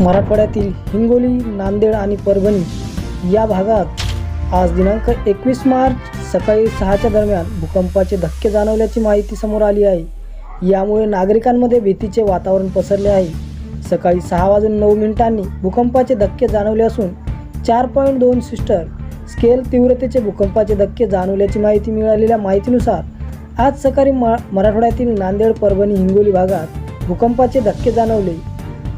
मराठवाड्यातील हिंगोली नांदेड आणि परभणी या भागात आज दिनांक एकवीस मार्च सकाळी सहाच्या दरम्यान भूकंपाचे धक्के जाणवल्याची माहिती समोर आली आहे. यामुळे नागरिकांमध्ये भीतीचे वातावरण पसरले आहे. सकाळी सहा वाजून नऊ मिनिटांनी भूकंपाचे धक्के जाणवले असून चार पॉईंट दोन सिस्टर स्केल तीव्रतेचे भूकंपाचे धक्के जाणवल्याची माहिती मिळालेल्या माहितीनुसार आज सकाळी म मराठवाड्यातील नांदेड परभणी हिंगोली भागात भूकंपाचे धक्के जाणवले.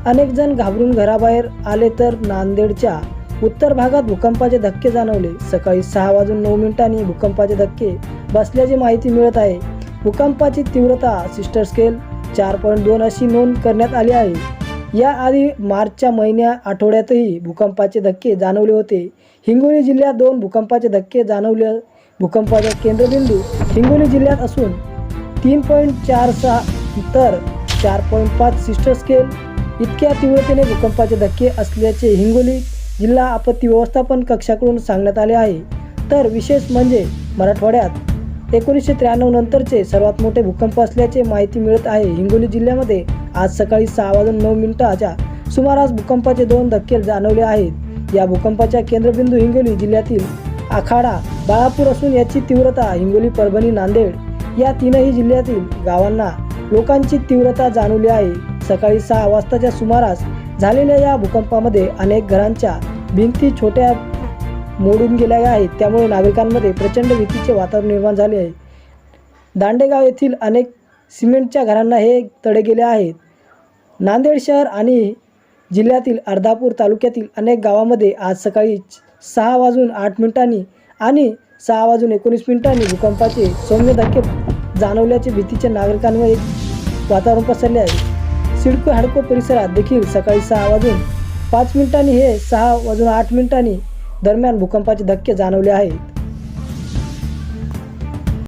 अनेक जण घाबरून घराबाहेर आले तर नांदेडच्या उत्तर भागात भूकंपाचे धक्के जाणवले. सकाळी सहा वाजून नऊ मिनिटांनी भूकंपाचे धक्के बसल्याची माहिती मिळत आहे. भूकंपाची तीव्रता सिस्टर स्केल चार पॉईंट दोन अशी नोंद करण्यात आली आहे. याआधी मार्चच्या महिन्या आठवड्यातही भूकंपाचे धक्के जाणवले होते. हिंगोली जिल्ह्यात दोन भूकंपाचे धक्के जाणवले. भूकंपाचा केंद्रबिंदू हिंगोली जिल्ह्यात असून तीन पॉईंट चार सहा तर चार पॉईंट पाच सिस्टर स्केल इतक्या तीव्रतेने भूकंपाचे धक्के असल्याचे हिंगोली जिल्हा आपत्ती व्यवस्थापन कक्षाकडून सांगण्यात आले आहे. तर विशेष म्हणजे मराठवाड्यात एकोणीसशे त्र्याण्णव नंतरचे सर्वात मोठे भूकंप असल्याचे माहिती मिळत आहे. हिंगोली जिल्ह्यामध्ये आज सकाळी सहा वाजून नऊ मिनिटाच्या सुमारास भूकंपाचे दोन धक्के जाणवले आहेत. या भूकंपाच्या केंद्रबिंदू हिंगोली जिल्ह्यातील आखाडा बाळापूर असून याची तीव्रता हिंगोली परभणी नांदेड या तीनही जिल्ह्यातील गावांना लोकांची तीव्रता जाणवली आहे. सकाळी सहा वाजताच्या सुमारास झालेल्या या भूकंपामध्ये अनेक घरांच्या भिंती छोट्या मोडून गेल्या आहेत. त्यामुळे नागरिकांमध्ये प्रचंड भीतीचे वातावरण निर्माण झाले आहे. दांडेगाव येथील अनेक सिमेंटच्या घरांना हे तडे गेले आहेत. नांदेड शहर आणि जिल्ह्यातील अर्धापूर तालुक्यातील अनेक गावामध्ये आज सकाळी सहा वाजून आठ मिनिटांनी आणि सहा वाजून एकोणीस मिनिटांनी भूकंपाचे सौम्य धक्के जाणवल्याचे भीतीच्या एक वातावरण पसरले आहे. सिडको हडको परिसरात देखील सकाळी सहा वाजून पाच मिनिटांनी हे सहा वाजून आठ मिनिटांनी दरम्यान भूकंपाचे धक्के जाणवले आहेत.